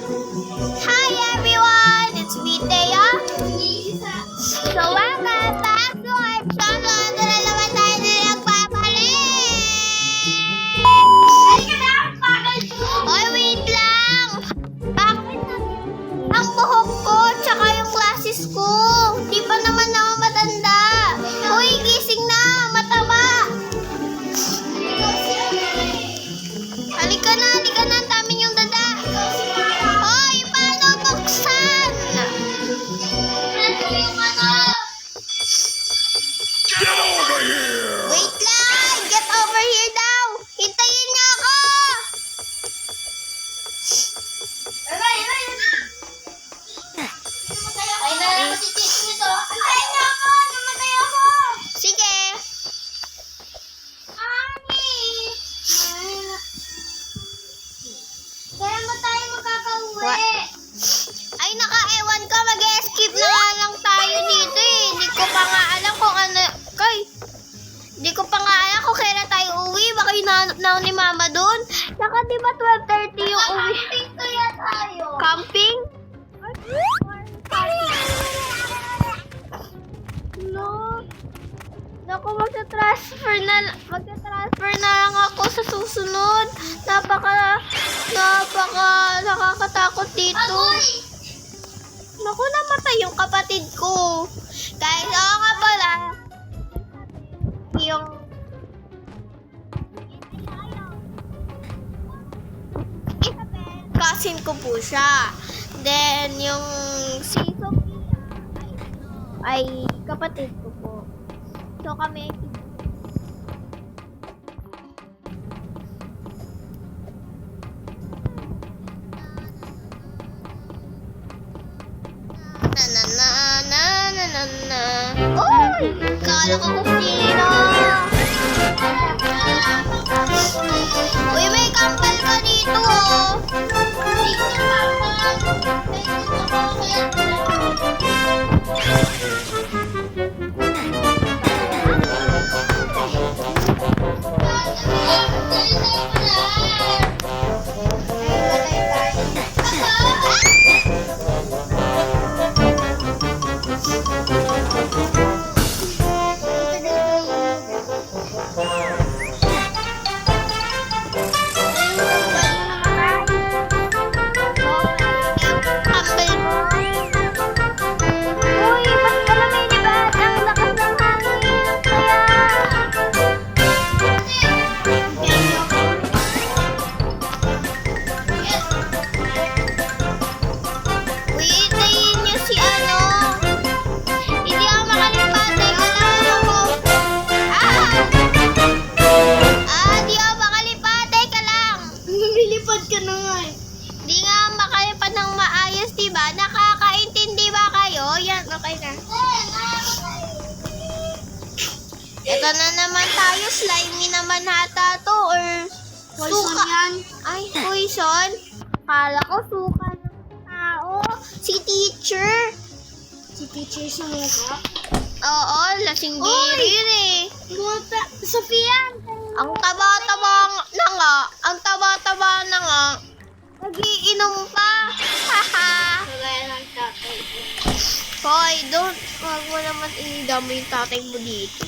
Hi everyone! It's me, Thea. So welcome back to our channel. Ako ni Mama doon. Saka di ba 12.30 yung uwi? Camping kaya tayo. Camping? No. Naku, magta-transfer na, magta-transfer na lang ako sa susunod. Napaka, napaka, nakakatakot dito. Agoy! Naku, namatay yung kapatid ko. Ko po siya. Then, yung si Sophia ay, ay kapatid ko po. So, kami na na na na na na Uy! Kala ko kung sino. Uy, may kampal ka dito, oh. 金色的稻花，白色的稻田。Naman hata to. Or Poison suka. yan. Ay, poison. Kala ko suka ng tao. Si teacher. Si teacher sumuka. Oo, lasing Oy! yun eh. Muta. Sofia! Ang taba-taba na nga. Ang taba-taba na nga. Nagiinom pa. Haha. Hoy, don't. Huwag mo naman inidamo yung tatay mo dito.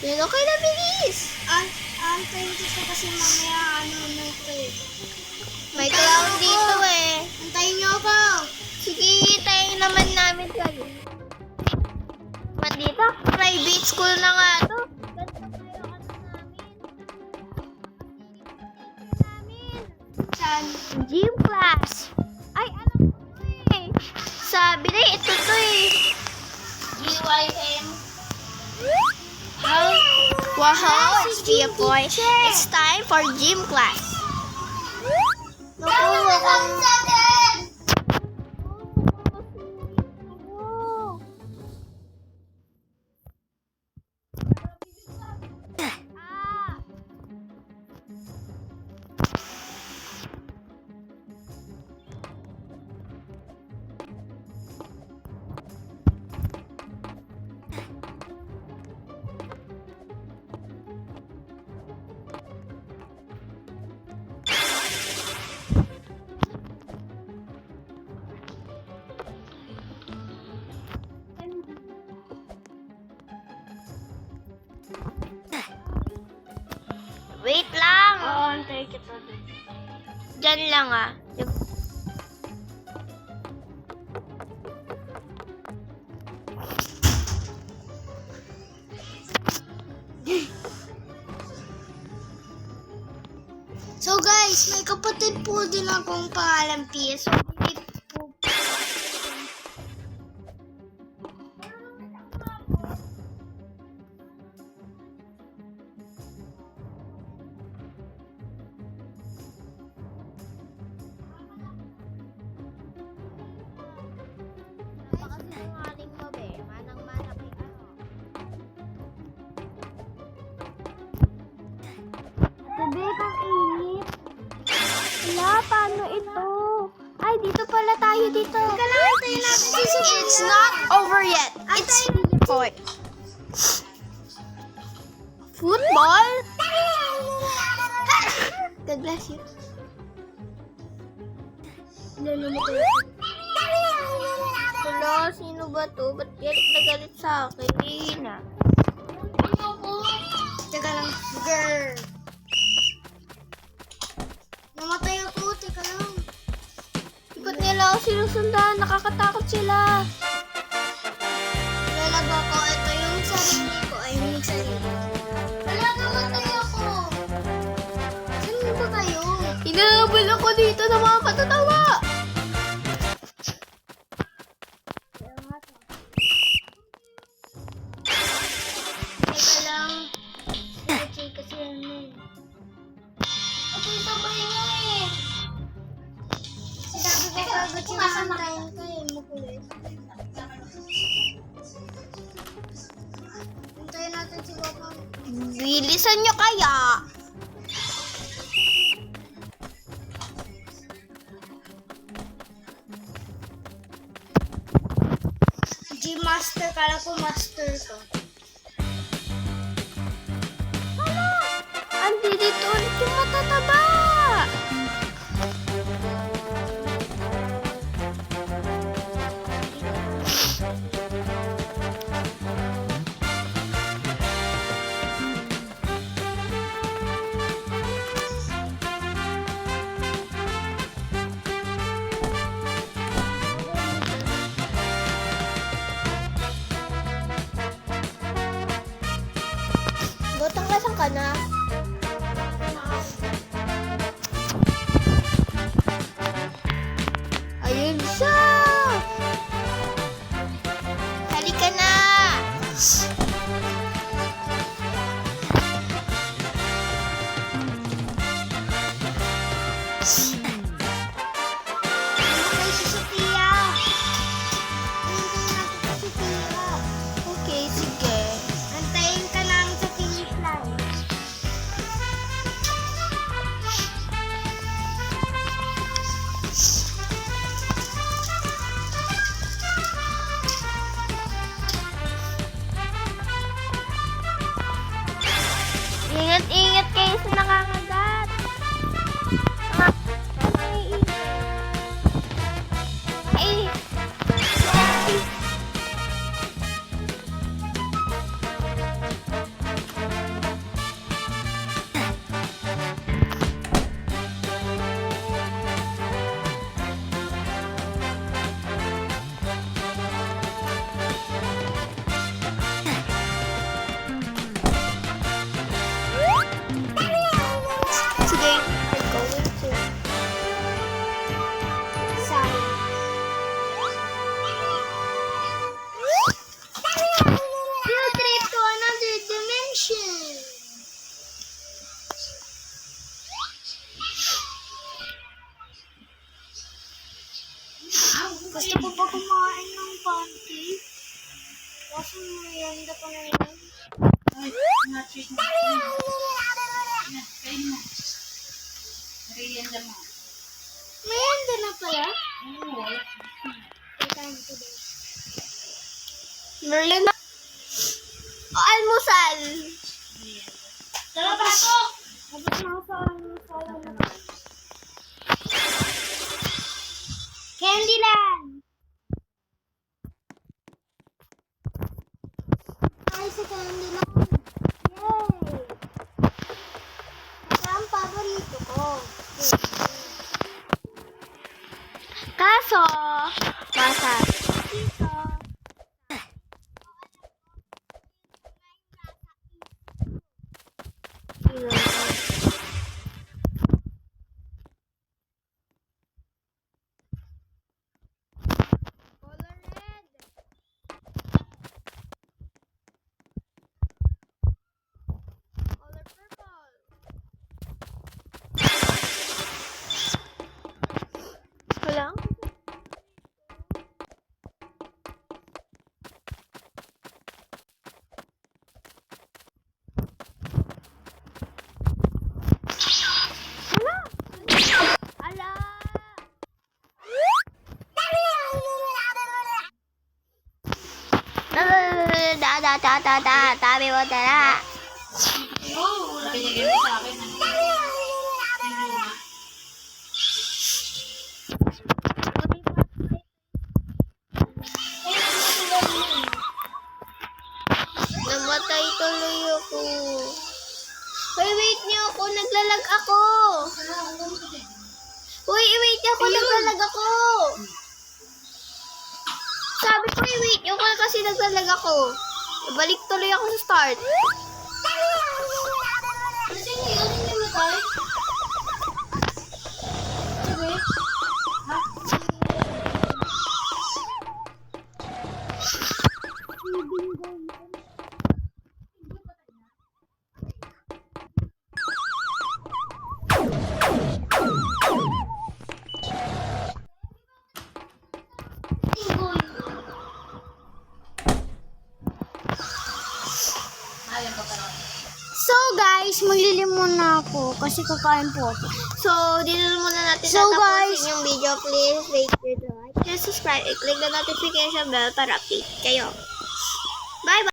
Yan, okay na, bilis. An antayin ko siya kasi mamaya ano na ito eh. May clown dito eh. Antayin niyo ako! Sige, tayo naman namin kayo. Man dito, private school na nga to. Gym class. Ay, alam ko eh. Sabi na ito to eh. GYM. How? Wow, it's Gia Boy. It's time for gym class. Wait lang! Oo, antay kita dito. Diyan lang ah. So guys, may kapatid po din akong pangalan PSO. Ay, dito pala tayo dito. It's not over yet. It's boy. Football? God bless you. Wala, sino ba to? Ba't galit na galit sa akin? Hindi na. Teka lang, girl. Namatay. Ba't nila ako sinusundan? Nakakatakot sila. Lalaba ko, ito yung sarili ko. Ay, yung sarili. Wala, namatay ako. Saan ba kayo? Inahabol ako dito ng mga katatawa. Bilisan nyo kaya. G-Master, kala ko master ko. Botang lasang ka na. Ayun siya! Gusto ko pa kumain ng pancake. Kaso merienda pa na yun. Merienda na pala? Time today. Merlin na. O, almusal. Tara, bato! Abot na ako sa sa na. Candyland! Caso. Basta. Da da da da da, tabi mo tara. Namatay tuloy ako. Uy, wait niyo ako. Naglalag ako. Uy, wait niyo ako. Naglalag ako. Sabi ko, i-wait niyo kasi naglalag ako. Balik tuloy ako sa start. Kasi yun, hindi mo tayo. So guys, maglilim muna ako kasi kakain po ako. So, dito na muna natin So, guys- yung video. Please rate, share, like, and subscribe. I-click the notification bell para update kayo. Bye-bye!